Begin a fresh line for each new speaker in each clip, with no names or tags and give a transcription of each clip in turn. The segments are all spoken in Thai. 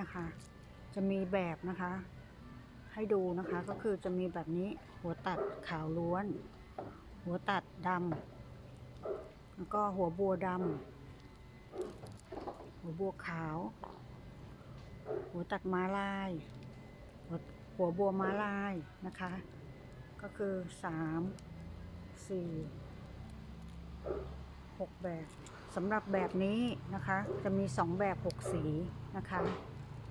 นะคะ จะมีแบบนะคะ ให้ดูนะคะก็คือจะมีแบบนี้หัวตัดขาวล้วน หัวตัดดำแล้วก็หัวบัวดำหัวบัวขาว หัวตัดม้าลาย หัวหัวบัวม้าลายนะคะ ก็คือสามสี่หกแบบสำหรับแบบนี้นะคะ จะมีสองแบบหกสีนะคะ เ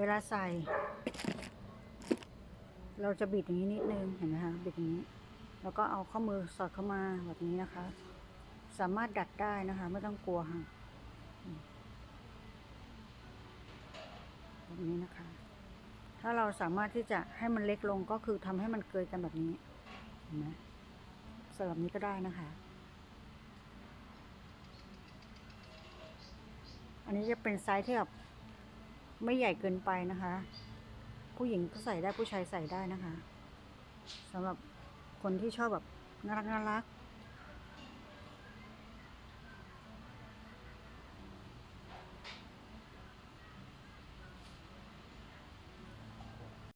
วลาใส่ เราจะบิดอย่างนี้นิดนึงเห็นไหมคะบิดอย่างนี้ แล้วก็เอาข้อมือสอดเข้ามาแบบนี้นะคะ สามารถดัดได้นะคะ ไม่ต้องกลัวค่ะแบบนี้นะคะ ถ้าเราสามารถที่จะให้มันเล็กลงก็คือทำให้มันเกยกันแบบนี้เห็นไหมใส่แบนี้ก็ได้นะคะ อันนี้จะเป็นไซส์ที่แบบไม่ใหญ่เกินไปนะคะ ผู้หญิงก็ใส่ได้ผู้ชายใส่ได้นะคะสำหรับคนที่ชอบแบบน่ารักน่ารัก